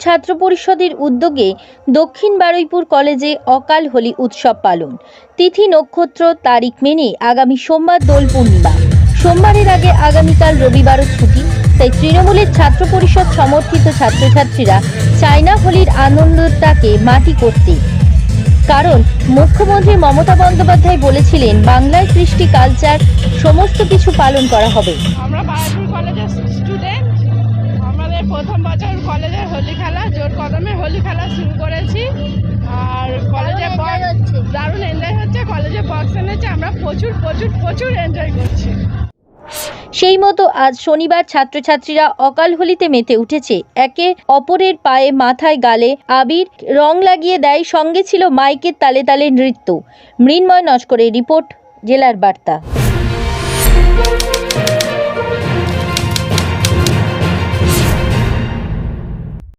ছাত্র পরিষদের উদ্যোগে দক্ষিণ বারুইপুর কলেজে অকাল হোলি উৎসব পালন। তিথি নক্ষত্র তারিখ মেনে আগামী সোমবার দোল পূর্ণিমা। সোমবারের আগে আগামীকাল রবিবারও ছুটি, তাই তৃণমূলের ছাত্র পরিষদ সমর্থিত ছাত্রছাত্রীরা চায়না হোলির আনন্দটাকে মাটি করতে। কারণ মুখ্যমন্ত্রী মমতা বন্দ্যোপাধ্যায় বলেছিলেন, বাংলায় কৃষ্টি কালচার, সমস্ত কিছু পালন করা হবে। প্রথম বছর কলেজের হোলি খেলা জোর কদমে হোলি খেলা শুরু করেছি। আর কলেজে দারুণ এনজয় হচ্ছে। কলেজে বক্স এনেছে আমরা প্রচুর প্রচুর প্রচুর এনজয় করছি। সেই মতো আজ শনিবার ছাত্রছাত্রীরা অকাল হোলিতে মেতে উঠেছে। একে অপরের পায়ে মাথায় গালে আবির রং লাগিয়ে দেয়। সঙ্গে ছিল মাইকের তালে তালে নৃত্য। মৃন্ময় নস্করের রিপোর্ট জেলার বার্তা।